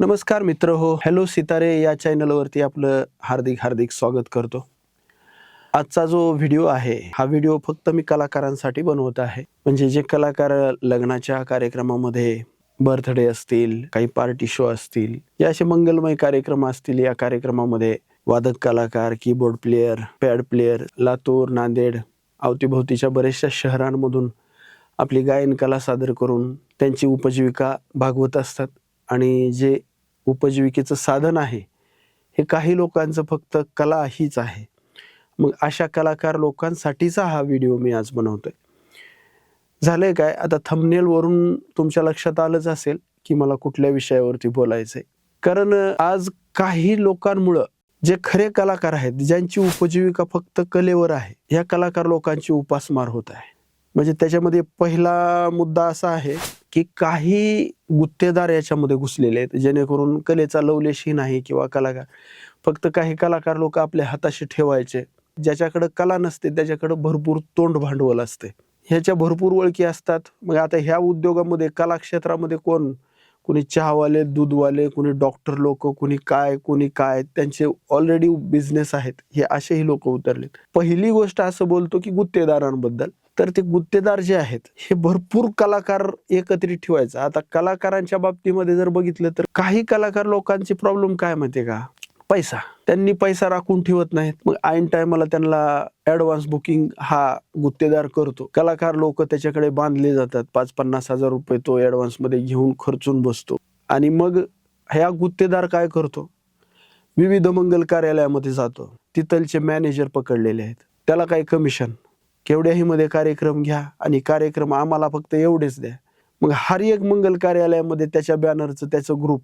नमस्कार मित्र हो हॅलो सितारे या चॅनलवरती आपलं हार्दिक हार्दिक स्वागत करतो. आजचा जो व्हिडिओ आहे हा व्हिडिओ फक्त मी कलाकारांसाठी बनवत आहे. म्हणजे जे कलाकार लग्नाच्या कार्यक्रमामध्ये बर्थडे असतील काही पार्टी शो असतील या असे मंगलमय कार्यक्रम असतील या कार्यक्रमामध्ये वादक कलाकार keyboard player pad player Latur Nanded अवतीभोवतीच्या बऱ्याचशा शहरांमधून आपली गायन कला सादर करून त्यांची उपजीविका भागवत असतात. आणि जे उपजीविकेचं साधन आहे. हे काही लोकांचं फक्त कला हीच आहे. मग अशा कलाकार लोकांसाठीचा हा व्हिडिओ मी आज बनवतोय. झालंय काय? आता थंबनेलवरून तुमच्या लक्षात आलंच असेल की मला कुठल्या विषयावरती बोलायचंय. कारण आज काही लोकांमुळं जे खरे कलाकार आहेत ज्यांची उपजीविका फक्त कलेवर आहे ह्या कलाकार लोकांची उपासमार होत आहे. म्हणजे त्याच्यामध्ये पहिला मुद्दा असा आहे की काही गुत्तेदार याच्यामध्ये घुसलेले आहेत जेणेकरून कलेचा लवलेशही नाही किंवा कलाकार. फक्त काही कलाकार लोक आपल्या हाताशी ठेवायचे. ज्याच्याकडं कला नसते त्याच्याकडं भरपूर तोंड भांडवल असते. ह्याच्या भरपूर ओळखी असतात. मग आता ह्या उद्योगामध्ये कला क्षेत्रामध्ये कोण? कुणी चहावाले दूधवाले कुणी डॉक्टर लोक कुणी काय कुणी काय त्यांचे ऑलरेडी बिझनेस आहेत. हे असेही लोक उतरलेत. पहिली गोष्ट असं बोलतो की गुत्तेदारांबद्दल. तर ते गुत्तेदार जे आहेत हे भरपूर कलाकार एकत्रित ठेवायचं. आता कलाकारांच्या बाबतीमध्ये जर बघितलं तर काही कलाकार लोकांचे प्रॉब्लेम काय माहितीये का? पैसा. त्यांनी पैसा राखून ठेवत नाहीत. मग ऐन टायमाला त्यांना ऍडव्हान्स बुकिंग हा गुत्तेदार करतो. कलाकार लोक त्याच्याकडे बांधले जातात. पाच पन्नास हजार रुपये तो ऍडव्हान्समध्ये घेऊन खर्चून बसतो. आणि मग ह्या गुत्तेदार काय करतो? विविध मंगल कार्यालयामध्ये जातो. तिथलचे मॅनेजर पकडलेले आहेत. त्याला काही कमिशन केवढ्याही मध्ये कार्यक्रम घ्या आणि कार्यक्रम आम्हाला फक्त एवढेच द्या. मग हर एक मंगल कार्यालयामध्ये त्याच्या बॅनरचं त्याचं ग्रुप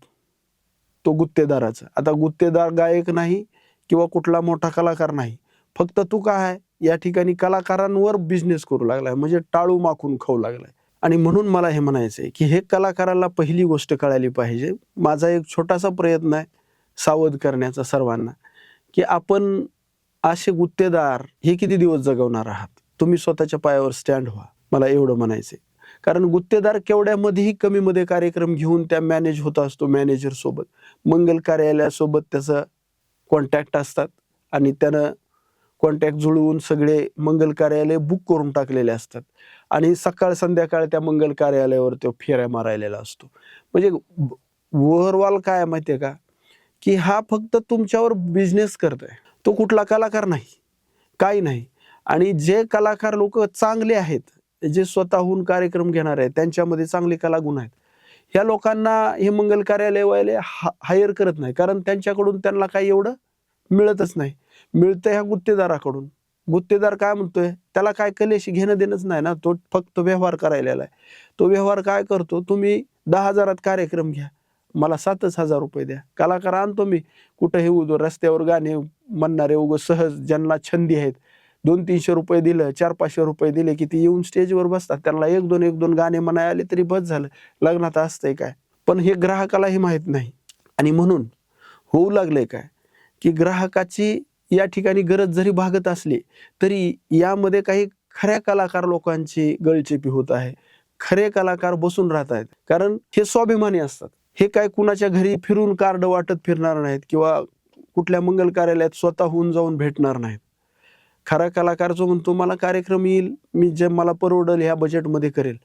तो गुत्तेदाराचा. आता गुत्तेदार गायक नाही किंवा कुठला मोठा कलाकार नाही. फक्त तू काय आहे? या ठिकाणी कलाकारांवर बिझनेस करू लागलाय. म्हणजे टाळू माखून खाऊ लागलाय. आणि म्हणून मला हे म्हणायचं आहे की हे कलाकाराला पहिली गोष्ट कळाली पाहिजे. माझा एक छोटासा प्रयत्न आहे सावध करण्याचा सर्वांना की आपण असे गुत्तेदार हे किती दिवस जगवणार आहात? तुम्ही स्वतःच्या पायावर स्टँड व्हा. मला एवढं म्हणायचंय. कारण गुत्तेदार केवढ्यामध्येही कमीमध्ये कार्यक्रम घेऊन त्या मॅनेज होत असतो मॅनेजर सोबत. मंगल कार्यालयासोबत त्याचं कॉन्टॅक्ट असतात आणि त्यानं कॉन्टॅक्ट जुळवून सगळे मंगल कार्यालय बुक करून टाकलेले असतात. आणि सकाळ संध्याकाळ त्या मंगल कार्यालयावर तो फेऱ्या मारायलेला असतो. म्हणजे ओव्हरऑल काय आहे माहितीये का? की हा फक्त तुमच्यावर बिझनेस करतोय. तो कुठला कलाकार नाही. काही नाही. आणि जे कलाकार लोक चांगले आहेत जे स्वतःहून कार्यक्रम घेणार आहेत त्यांच्यामध्ये चांगले कलागुण आहेत ह्या लोकांना हे मंगल कार्यालयवाले हायर करत नाही. कारण त्यांच्याकडून त्यांना काही एवढं मिळतच नाही. मिळतं ह्या गुत्तेदाराकडून. गुत्तेदार काय म्हणतोय? त्याला काय कलेशी घेणं देणंच नाही ना. तो फक्त व्यवहार करायला आहे. तो व्यवहार काय करतो? तुम्ही दहा हजारात कार्यक्रम घ्या. मला सातच हजार रुपये द्या. कलाकार आणतो मी. कुठंही उदो रस्त्यावर गाणे म्हणणारे उगो सहज ज्यांना छंदी आहेत दोन तीनशे रुपये दिलं चार पाचशे रुपये दिले की ती येऊन स्टेजवर बसतात. त्यांना एक दोन एक दोन गाणे म्हणाय आले तरी बस झालं. लग्नात असतंय काय? पण हे ग्राहकालाही माहीत नाही. आणि म्हणून होऊ लागलंय काय? की ग्राहकाची या ठिकाणी गरज जरी भागत असली तरी यामध्ये काही खऱ्या कलाकार लोकांची गळचेपी होत आहे. खरे कलाकार बसून राहत आहेत. कारण हे स्वाभिमानी असतात. हे काय कुणाच्या घरी फिरून कार्ड वाटत फिरणार नाहीत किंवा कुठल्या मंगल कार्यालयात स्वतःहून जाऊन भेटणार नाहीत. खरा कलाकार जो म्हणतो मला कार्यक्रम येईल मी जे मला परवडेल ह्या बजेटमध्ये करेल.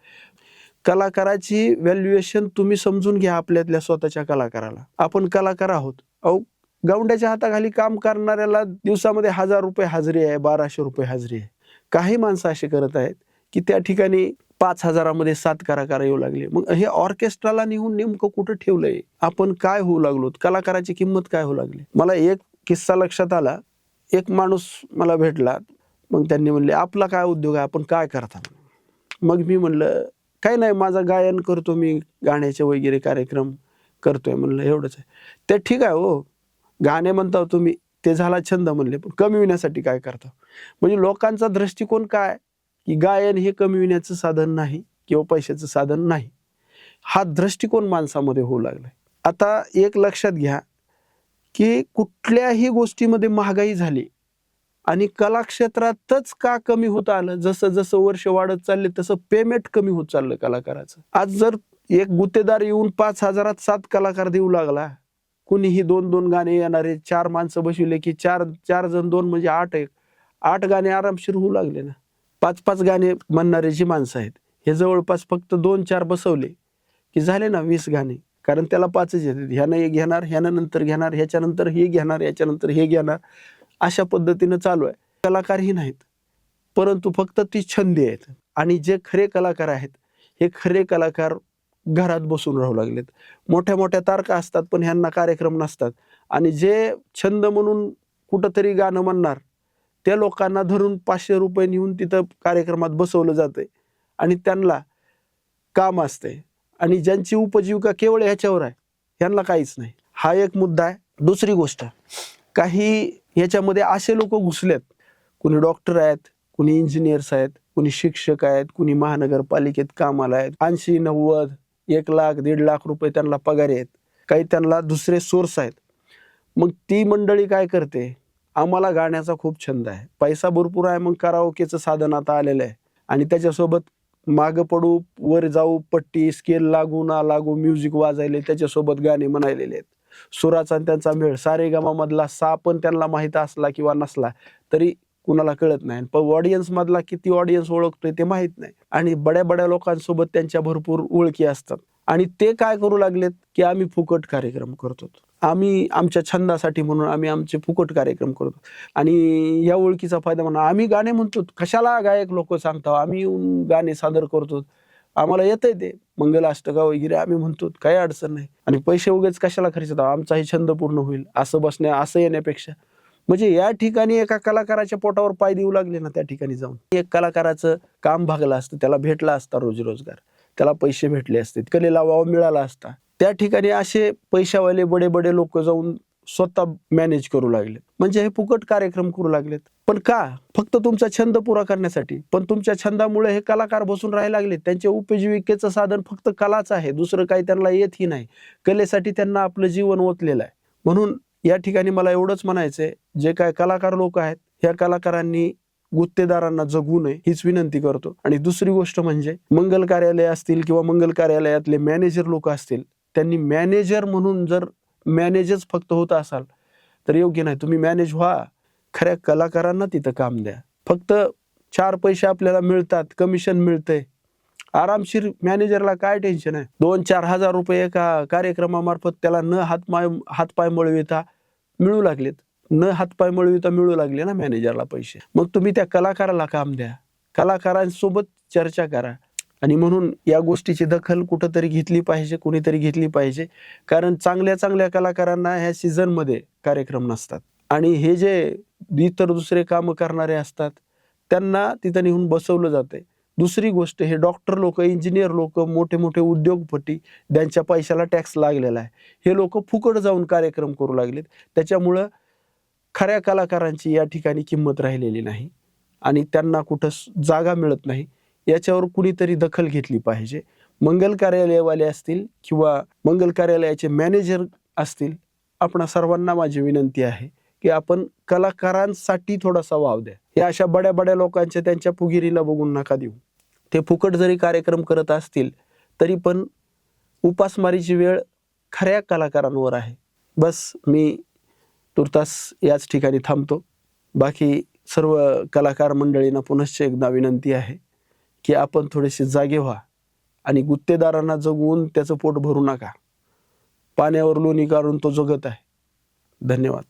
कलाकाराची व्हॅल्युएशन तुम्ही समजून घ्या आपल्यातल्या स्वतःच्या कलाकाराला. आपण कलाकार आहोत. अहो गावंड्याच्या हाताखाली काम करणाऱ्याला दिवसामध्ये हजार रुपये हाजरी आहे बाराशे रुपये हाजरी आहे. काही माणसं असे करत आहेत की त्या ठिकाणी पाच हजारामध्ये सात कलाकार येऊ लागले. मग हे ऑर्केस्ट्राला नेऊन नेमकं कुठं ठेवलंय? आपण काय होऊ लागलो कलाकाराची किंमत काय होऊ लागली? मला एक किस्सा लक्षात आला. एक माणूस मला भेटला मग त्यांनी म्हणले आपला काय उद्योग आहे? आपण काय करता? मग मी म्हणलं काय नाही माझं गायन करतो मी गाण्याचे वगैरे कार्यक्रम करतोय. म्हणलं एवढंच आहे. ते ठीक आहे हो. गाणे म्हणता तुम्ही ते झाला छंद म्हणले पण कमी होण्यासाठी काय करता? म्हणजे लोकांचा दृष्टिकोन काय? की गायन हे कमी साधन नाही किंवा पैशाचं साधन नाही. हा दृष्टिकोन माणसामध्ये होऊ लागलाय. आता एक लक्षात घ्या की कुठल्याही गोष्टीमध्ये महागाई झाली आणि कलाक्षेत्रातच का कमी होत आलं जसं जसं वर्ष वाढत चालले तसं पेमेंट कमी होत चाललं कलाकाराचं. आज जर एक गुत्तेदार येऊन पाच हजारात सात कलाकार देऊ लागला कुणीही दोन दोन गाणे येणारे चार माणसं बसविले की चार चार जण दोन म्हणजे आठ एक आठ गाणे आरामशीर होऊ लागले ना. पाच पाच गाणे म्हणणारे जी माणसं आहेत हे जवळपास फक्त दोन चार बसवले की झाले ना वीस गाणे. कारण त्याला पाचच येतात ह्यानं एक घेणार ह्यानं नंतर घेणार ह्याच्यानंतर हे घेणार ह्याच्यानंतर हे घेणार. अशा पद्धतीनं चालू आहे. कलाकारही नाहीत. परंतु फक्त ती छंदी आहेत. आणि जे खरे कलाकार आहेत हे खरे कलाकार घरात बसून राहू लागलेत. मोठ्या मोठ्या तारका असतात पण ह्यांना कार्यक्रम नसतात. आणि जे छंद म्हणून कुठंतरी गाणं म्हणणार त्या लोकांना धरून पाचशे रुपये नेऊन तिथं कार्यक्रमात बसवलं जातंय. आणि त्यांना काम असते आणि ज्यांची उपजीविका केवळ ह्याच्यावर आहे ह्यांना काहीच नाही. हा एक मुद्दा आहे. दुसरी गोष्ट काही ह्याच्यामध्ये असे लोक घुसलेत. कुणी डॉक्टर आहेत कुणी इंजिनियर्स आहेत कुणी शिक्षक आहेत कुणी महानगरपालिकेत कामाला आहेत. ऐंशी नव्वद एक लाख दीड लाख रुपये त्यांना पगार आहेत. काही त्यांना दुसरे सोर्स आहेत. मग ती मंडळी काय करते? आम्हाला गाण्याचा खूप छंद आहे. पैसा भरपूर आहे मग कराओकेचं साधन आता आलेलं आहे. आणि त्याच्यासोबत मागं पडू वर जाऊ पट्टी स्केल लागू ना लागू म्युझिक वाजायले त्याच्यासोबत गाणे म्हणायलेले आहेत. सुराचा आणि त्यांचा मेळ सारे मधला सा पण त्यांना माहीत असला किंवा नसला तरी कुणाला कळत नाही. पण ऑडियन्स मधला किती ऑडियन्स ओळखतोय ते माहीत नाही. आणि बड्या बड्या लोकांसोबत त्यांच्या भरपूर ओळखी असतात. आणि ते काय करू लागलेत की आम्ही फुकट कार्यक्रम करतो. आम्ही आमच्या छंदासाठी म्हणून आम्ही आमचे फुकट कार्यक्रम करतो. आणि या ओळखीचा फायदा म्हणून आम्ही गाणे म्हणतो कशाला गायक लोक सांगतो? आम्ही येऊन गाणे सादर करतो. आम्हाला येतंय ते. मंगल अष्टका वगैरे आम्ही म्हणतो काही अडचण नाही. आणि पैसे उगेच कशाला खर्च आमचाही छंद पूर्ण होईल. असं बसण्या असं येण्यापेक्षा. म्हणजे या ठिकाणी एका कलाकाराच्या पोटावर पाय देऊ लागले ना त्या ठिकाणी जाऊन. एक कलाकाराचं काम भागलं असतं त्याला भेटला असता रोजरोजगार. त्याला पैसे भेटले असते. कलेला वाव मिळाला असता. त्या ठिकाणी असे पैशावाले बडे बडे लोक जाऊन स्वतः मॅनेज करू लागले. म्हणजे हे फुकट कार्यक्रम करू लागलेत. पण का? फक्त तुमचा छंद पुरा करण्यासाठी. पण तुमच्या छंदामुळे हे कलाकार बसून राहायला लागले. त्यांच्या उपजीविकेचं साधन फक्त कलाच आहे. दुसरं काही त्यांना येतही नाही. कलेसाठी त्यांना आपलं जीवन ओतलेलं आहे. म्हणून या ठिकाणी मला एवढंच म्हणायचंय. जे काय कलाकार लोक आहेत ह्या कलाकारांनी गुत्तेदारांना जगू नये हीच विनंती करतो. आणि दुसरी गोष्ट म्हणजे मंगल कार्यालय असतील किंवा मंगल कार्यालयातले मॅनेजर लोक असतील त्यांनी मॅनेजर म्हणून जर मॅनेजच फक्त होत असाल तर योग्य नाही. तुम्ही मॅनेज व्हा. खऱ्या कलाकारांना तिथं काम द्या. फक्त चार पैसे आपल्याला मिळतात कमिशन मिळतंय. आरामशीर मॅनेजरला काय टेन्शन आहे? दोन चार हजार रुपये एका कार्यक्रमामार्फत त्याला न हातपाय हातपाय मळविता मिळू लागलेत. न हातपाय मळविता मिळू लागले ना मॅनेजरला पैसे. मग तुम्ही त्या कलाकाराला काम द्या. कलाकारांसोबत चर्चा करा. आणि म्हणून या गोष्टीची दखल कुठंतरी घेतली पाहिजे कुणीतरी घेतली पाहिजे. कारण चांगल्या चांगल्या कलाकारांना ह्या सीझनमध्ये कार्यक्रम नसतात. आणि हे जे इतर दुसरे कामं करणारे असतात त्यांना तिथं नेऊन बसवलं जाते दुसरी गोष्ट हे डॉक्टर लोक इंजिनियर लोक मोठे मोठे उद्योगपती ज्यांच्या पैशाला टॅक्स लागलेला आहे. हे लोक फुकट जाऊन कार्यक्रम करू लागलेत. त्याच्यामुळं खऱ्या कलाकारांची या ठिकाणी किंमत राहिलेली नाही. आणि त्यांना कुठं जागा मिळत नाही. याच्यावर कुणीतरी दखल घेतली पाहिजे. मंगल कार्यालयवाले असतील किंवा मंगल कार्यालयाचे मॅनेजर असतील आपणा सर्वांना माझी विनंती आहे की आपण कलाकारांसाठी थोडासा वाव द्या. या अशा बड्या बड्या लोकांच्या त्यांच्या फुगिरीला बघून नका देऊ. ते फुकट जरी कार्यक्रम करत असतील तरी पण उपासमारीची वेळ खऱ्या कलाकारांवर आहे. बस मी तुर्तास याच ठिकाणी थांबतो. बाकी सर्व कलाकार मंडळींना पुनश्च एकदा विनंती आहे. की आपण थोडेसे जागे व्हा आणि गुत्तेदारांना जगवून त्याचं पोट भरू नका. पाण्यावर लोणी काढून तो जगत आहे. धन्यवाद.